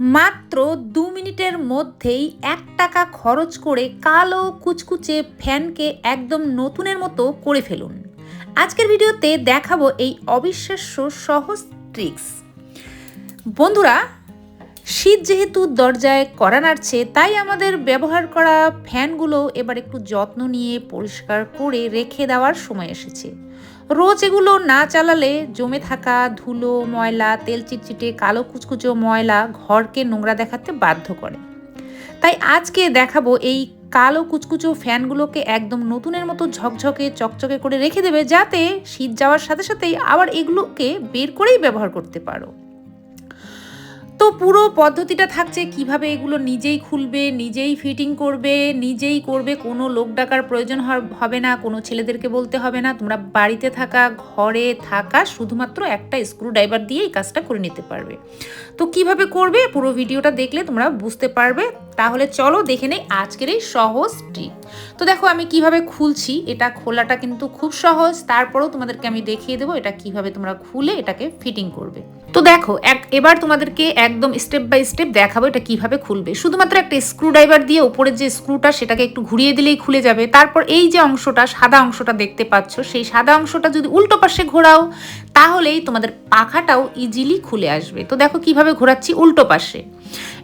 মাত্র দু মিনিটের মধ্যেই এক টাকা খরচ করে কালো কুচকুচে ফ্যানকে একদম নতুনের মতো করে ফেলুন। আজকের ভিডিওতে দেখাবো এই অবিশ্বাস্য সহজ ট্রিক্স বন্ধুরা, শীত যেহেতু দরজায় করা নাড়ছে, তাই আমাদের ব্যবহার করা ফ্যানগুলো এবার একটু যত্ন নিয়ে পরিষ্কার করে রেখে দেওয়ার সময় এসেছে। রোজ এগুলো না চালালে জমে থাকা ধুলো, ময়লা, তেল চিটচিটে, কালো কুচকুচো ময়লা ঘরকে নোংরা দেখাতে বাধ্য করে। তাই আজকে দেখাবো এই কালো কুচকুচো ফ্যানগুলোকে একদম নতুনের মতো ঝকঝকে, চকচকে করে রেখে দেবে যাতে শীত যাওয়ার সাথে সাথেই আবার এগুলোকে বের করেই ব্যবহার করতে পারো। তো পুরো পদ্ধতিটা থাকছে কীভাবে এগুলো নিজেই খুলবে, নিজেই ফিটিং করবে, নিজেই করবে, কোনো লোক ডাকার প্রয়োজন হবে না, কোনো ছেলেদেরকে বলতে হবে না। তোমরা বাড়িতে থাকা, ঘরে থাকা শুধুমাত্র একটা স্ক্রু ড্রাইভার দিয়ে এই কাজটা করে নিতে পারবে। তো কীভাবে করবে পুরো ভিডিওটা দেখলে তোমরা বুঝতে পারবে। তাহলে চলো দেখে নেই আজকের এই সহজ ট্রিক তো দেখো আমি কীভাবে খুলছি, এটা খোলাটা কিন্তু খুব সহজ, তারপরেও তোমাদেরকে আমি দেখিয়ে দেবো এটা কীভাবে তোমরা খুলে এটাকে ফিটিং করবে। তো দেখো, এক, এবার তোমাদেরকে একদম স্টেপ বাই স্টেপ দেখাবো এটা কীভাবে খুলবে। শুধুমাত্র একটা স্ক্রু ড্রাইভার দিয়ে উপরের যে স্ক্রুটা সেটাকে একটু ঘুরিয়ে দিলেই খুলে যাবে। তারপর এই যে অংশটা, সাদা অংশটা দেখতে পাচ্ছ, সেই সাদা অংশটা যদি উল্টো পাশে ঘোরাও তাহলেই তোমাদের পাখাটাও ইজিলি খুলে আসবে। তো দেখো কীভাবে ঘোরাচ্ছি উল্টো পাশে।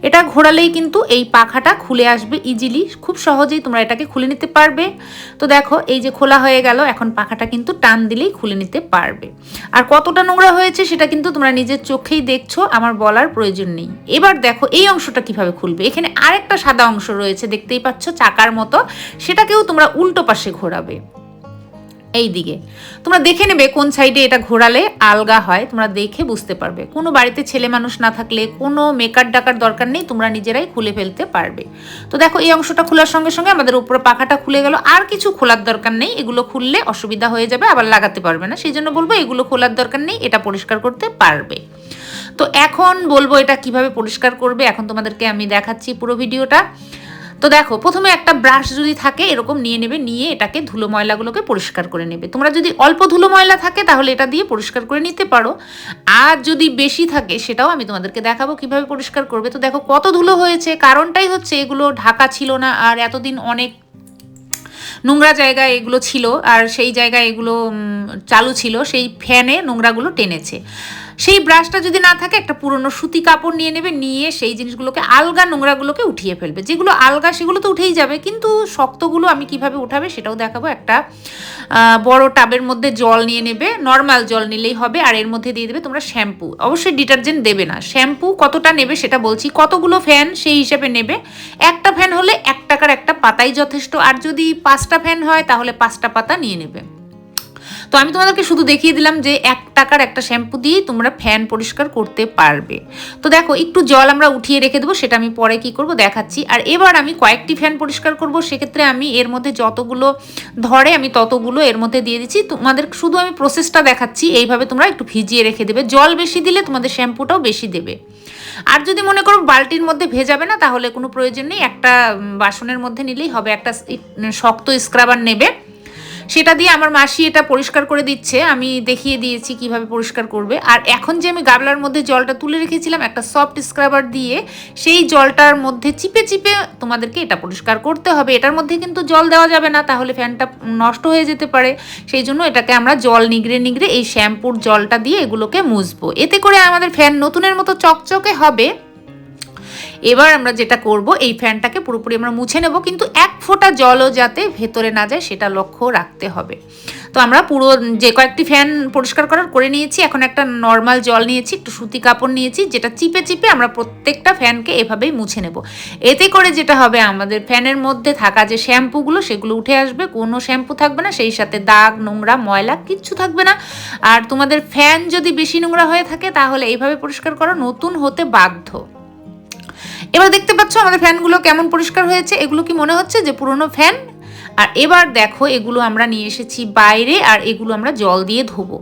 এটা ঘোরালেই কিন্তু এই পাখাটা খুলে আসবে ইজিলি খুব সহজেই তোমরা এটাকে খুলে নিতে পারবে। তো দেখো এই যে খোলা হয়ে গেল, এখন পাখাটা কিন্তু টান দিলেই খুলে নিতে পারবে। আর কতটা নোংরা হয়েছে সেটা কিন্তু তোমরা নিজের চোখেই দেখছ, আমার বলার প্রয়োজন নেই। এবার দেখো এই অংশটা কীভাবে খুলবে। এখানে আরেকটা সাদা অংশ রয়েছে, দেখতেই পাচ্ছ চাকার মতো। সেটাকেও তোমরা উল্টো পাশে ঘোরাবে। এই দিকে তোমরা দেখে নেবে কোন সাইডে এটা ঘোরালে আলগা হয়, তোমরা দেখে বুঝতে পারবে। কোনো বাড়িতে ছেলে মানুষ না থাকলে কোনো মেকার ডাকার দরকার নেই, তোমরা নিজেরাই খুলে ফেলতে পারবে। তো দেখো, এই অংশটা খোলার সঙ্গে সঙ্গে আমাদের উপরে পাখাটা খুলে গেল। আর কিছু খোলার দরকার নেই, এগুলো খুললে অসুবিধা হয়ে যাবে, আবার লাগাতে পারবে না। সেই জন্য বলব, এগুলো খোলার দরকার নেই, এটা পরিষ্কার করতে পারবে। তো এখন বলব এটা কীভাবে পরিষ্কার করবে, এখন তোমাদেরকে আমি দেখাচ্ছি পুরো ভিডিওটা। তো দেখো, প্রথমে একটা ব্রাশ যদি থাকে, এরকম নিয়ে নেবে, নিয়ে এটাকে ধুলো ময়লাগুলোকে পরিষ্কার করে নেবে। তোমরা যদি অল্প ধুলো ময়লা থাকে, তাহলে এটা দিয়ে পরিষ্কার করে নিতে পারো। আর যদি বেশি থাকে, সেটাও আমি তোমাদেরকে দেখাবো কীভাবে পরিষ্কার করবে। তো দেখো, কত ধুলো হয়েছে, কারণটাই হচ্ছে এগুলো ঢাকা ছিল না, আর এতদিন অনেক নোংরা জায়গায় এগুলো ছিল, আর সেই জায়গায় এগুলো চালু ছিল, সেই ফ্যানে নোংরাগুলো টেনেছে। সেই ব্রাশটা যদি না থাকে, একটা পুরনো সুতি কাপড় নিয়ে নেবে, নিয়ে সেই জিনিসগুলোকে আলগা নোংরাগুলোকে উঠিয়ে ফেলবে। যেগুলো আলগা, সেগুলো তো উঠেই যাবে, কিন্তু শক্তগুলো আমি কীভাবে উঠাবে সেটাও দেখাবো। একটা বড় টাবের মধ্যে জল নিয়ে নেবে, নর্মাল জল নিলেই হবে, আর এর মধ্যে দিয়ে দেবে তোমরা শ্যাম্পু। অবশ্যই ডিটারজেন্ট দেবে না। শ্যাম্পু কতটা নেবে সেটা বলছি, কতগুলো ফ্যান সেই হিসেবে নেবে। একটা ফ্যান হলে এক টাকার একটা পাতাই যথেষ্ট, আর যদি পাঁচটা ফ্যান হয়, তাহলে পাঁচটা পাতা নিয়ে নেবে। তো আমি তোমাদেরকে শুধু দেখিয়ে দিলাম যে এক টাকার একটা শ্যাম্পু দিয়ে তোমরা ফ্যান পরিষ্কার করতে পারবে। তো দেখো, একটু জল আমরা উঠিয়ে রেখে দেবো, সেটা আমি পরে কি করব দেখাচ্ছি। আর এবার আমি কয়েকটি ফ্যান পরিষ্কার করব, সেক্ষেত্রে আমি এর মধ্যে যতগুলো ধরে আমি ততগুলো এর মধ্যে দিয়ে দিচ্ছি। তোমাদের শুধু আমি প্রসেসটা দেখাচ্ছি, এইভাবে তোমরা একটু ভিজিয়ে রেখে দেবে। জল বেশি দিলে তোমাদের শ্যাম্পুটাও বেশি দেবে। আর যদি মনে করো বালতির মধ্যে ভেজাবে না, তাহলে কোনো প্রয়োজন নেই, একটা বাসনের মধ্যে নিলেই হবে, একটা শক্ত স্ক্রাবার নেবে। সেটা দিয়ে আমার মাসি এটা পরিষ্কার করে দিচ্ছে। আমি দেখিয়ে দিয়েছি কীভাবে পরিষ্কার করবে। আর এখন যে আমি গাবলার মধ্যে জলটা তুলে রেখেছিলাম একটা সফট স্ক্রাবার দিয়ে, সেই জলটার মধ্যে চিপে চিপে তোমাদেরকে এটা পরিষ্কার করতে হবে। এটার মধ্যে কিন্তু জল দেওয়া যাবে না, তাহলে ফ্যানটা নষ্ট হয়ে যেতে পারে। সেই জন্য এটাকে আমরা জল নিগড়ে নিগড়ে এই শ্যাম্পুর জলটা দিয়ে এগুলোকে মুছবো। এতে করে আমাদের ফ্যান নতুনের মতো চকচকে হবে। এবার আমরা যেটা করব, এই ফ্যানটাকে পুরোপুরি আমরা মুছে নেব। কিন্তু এক ফোঁটা জলও যাতে ভেতরে না যায়, সেটা লক্ষ্য রাখতে হবে। তো আমরা পুরো যে কয়েকটি ফ্যান পরিষ্কার করার করে নিয়েছি, এখন একটা নর্মাল জল নিয়েছি, একটু সুতি কাপড় নিয়েছি, যেটা চিপে চিপে আমরা প্রত্যেকটা ফ্যানকে এভাবেই মুছে নেব। এতে করে যেটা হবে, আমাদের ফ্যানের মধ্যে থাকা যে শ্যাম্পুগুলো, সেগুলো উঠে আসবে, কোনো শ্যাম্পু থাকবে না, সেই সাথে দাগ, নোংরা, ময়লা কিচ্ছু থাকবে না। আর তোমাদের ফ্যান যদি বেশি নোংরা হয়ে থাকে, তাহলে এইভাবে পরিষ্কার করা নতুন হতে বাধ্য। এবার দেখতে পাচ্ছ আমাদের ফ্যানগুলো কেমন পরিষ্কার হয়েছে, এগুলো কি মনে হচ্ছে যে পুরনো ফ্যান আর এবার দেখো, এগুলো আমরা নিয়ে এসেছি বাইরে আর এগুলো আমরা জল দিয়ে ধোবো।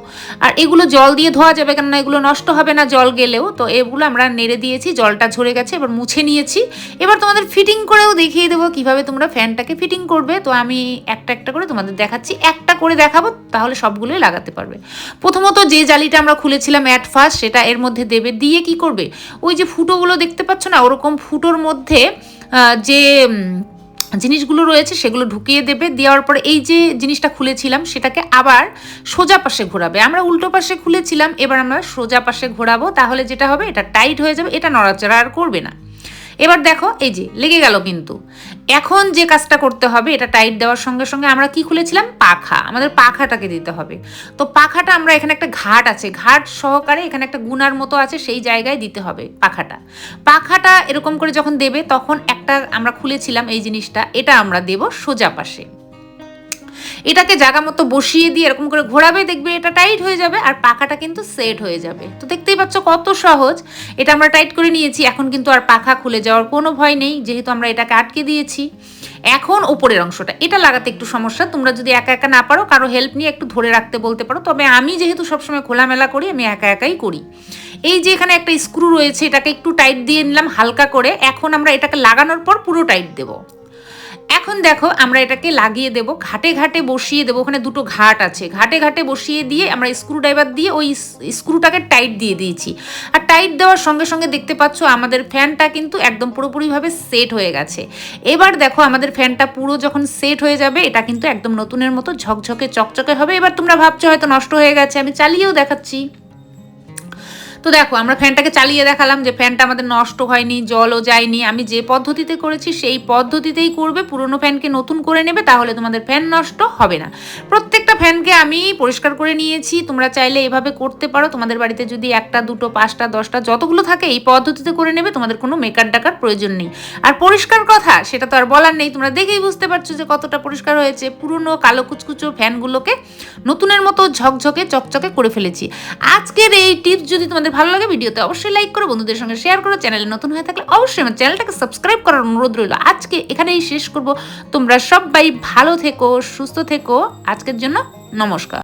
আর এগুলো জল দিয়ে ধোয়া যাবে কেননা এগুলো নষ্ট হবে না জল গেলেও। তো এগুলো আমরা নেড়ে দিয়েছি, জলটা ঝরে গেছে, এবার মুছে নিয়েছি। এবার তোমাদের ফিটিং করেও দেখিয়ে দেবো কীভাবে তোমরা ফ্যানটাকে ফিটিং করবে। তো আমি একটা একটা করে তোমাদের দেখাচ্ছি, একটা করে দেখাবো, তাহলে সবগুলোই লাগাতে পারবে। প্রথমত যে জালিটা আমরা খুলেছিলাম অ্যাট ফার্স্ট সেটা এর মধ্যে দেবে, দিয়ে কি করবে? ওই যে ফুটোগুলো দেখতে পাচ্ছ না, ওরকম ফুটোর মধ্যে যে জিনিসগুলো রয়েছে সেগুলো ঢুকিয়ে দেবে, দেওয়ার পরে এই যে জিনিসটা খুলেছিলাম সেটাকে আবার সোজা পাশে ঘোরাবে। আমরা উল্টো পাশে খুলেছিলাম, এবার আমরা সোজা পাশে ঘোরাবো, তাহলে যেটা হবে, এটা টাইট হয়ে যাবে, এটা নড়াচড়া আর করবে না। এবার দেখো, এই যে, লেগে গেল কিন্তু এখন যে কাজটা করতে হবে, এটা টাইট দেওয়ার সঙ্গে সঙ্গে আমরা কি খুলেছিলাম? পাখা। আমাদের পাখাটাকে দিতে হবে। তো পাখাটা আমরা এখানে একটা ঘাট আছে। ঘাট সহকারে এখানে একটা গুনার মতো আছে, সেই জায়গায় দিতে হবে পাখাটা। পাখাটা এরকম করে যখন দেবে, তখন একটা আমরা খুলেছিলাম এই জিনিসটা, এটা আমরা দেব সোজা পাশে। এটাকে জায়গা মতো বসিয়ে দিয়ে এরকম করে ঘোরাবে, দেখবে এটা টাইট হয়ে যাবে আর পাখাটা কিন্তু সেট হয়ে যাবে। তো দেখতেই পাচ্ছ কত সহজ। এটা আমরা টাইট করে নিয়েছি, এখন কিন্তু আর পাখা খুলে যাওয়ার কোনো ভয় নেই, যেহেতু আমরা এটাকে আটকে দিয়েছি। এখন ওপরের অংশটা, এটা লাগাতে একটু সমস্যা, তোমরা যদি একা একা না পারো, কারও হেল্প নিয়ে একটু ধরে রাখতে বলতে পারো, তবে আমি যেহেতু সবসময় খোলামেলা করি, আমি একা একাই করি। এই যে এখানে একটা স্ক্রু রয়েছে, এটাকে একটু টাইট দিয়ে নিলাম হালকা করে, এখন আমরা এটাকে লাগানোর পর পুরো টাইট দেবো। এখন দেখো আমরা এটাকে লাগিয়ে দেব, ঘাটে ঘাটে বসিয়ে দেবো, ওখানে দুটো ঘাট আছে। ঘাটে ঘাটে বসিয়ে দিয়ে আমরা স্ক্রু ড্রাইভার দিয়ে ওই স্ক্রুটাকে টাইট দিয়ে দিয়েছি। আর টাইট দেওয়ার সঙ্গে সঙ্গে দেখতে পাচ্ছ আমাদের ফ্যানটা কিন্তু একদম পুরোপুরিভাবে সেট হয়ে গেছে। এবার দেখো আমাদের ফ্যানটা পুরো যখন সেট হয়ে যাবে, এটা কিন্তু একদম নতুনের মতো ঝকঝকে চকচকে হবে। এবার তোমরা ভাবছ হয়তো নষ্ট হয়ে গেছে, আমি চালিয়েও দেখাচ্ছি। তো দেখো, আমরা ফ্যানটাকে চালিয়ে দেখালাম যে ফ্যানটা আমাদের নষ্ট হয়নি, জলও যায়নি। আমি যে পদ্ধতিতে করেছি, সেই পদ্ধতিতেই করবে। পুরনো ফ্যানকে নতুন করে নেবে, তাহলে তোমাদের ফ্যান নষ্ট হবে না। প্রত্যেকটা ফ্যানকে আমি পরিষ্কার করে নিয়েছি। তোমরা চাইলে এভাবে করতে পারো। তোমাদের বাড়িতে যদি একটা, দুটো, পাঁচটা, দশটা যতগুলো থাকে, এই পদ্ধতিতে করে নেবে, তোমাদের কোনো মেকার ডাকার প্রয়োজন নেই। আর পরিষ্কার কথা, সেটা তো আর বলার নেই। তোমরা দেখেই বুঝতে পারছ যে কতটা পরিষ্কার হয়েছে। পুরনো কালো কুচকুচো ফ্যানগুলোকে নতুনের মতো ঝকঝকে, চকচকে করে ফেলেছি। আজকের এই টিপস যদি তোমাদের ভালো লাগে, ভিডিওতে অবশ্যই লাইক করো, বন্ধুদের সঙ্গে শেয়ার করো। চ্যানেলে নতুন হয়ে থাকলে অবশ্যই আমার চ্যানেলটাকে সাবস্ক্রাইব করার অনুরোধ রইল। আজকে এখানেই শেষ করব। তোমরা সবাই ভালো থেকো, সুস্থ থেকো। আজকের জন্য নমস্কার।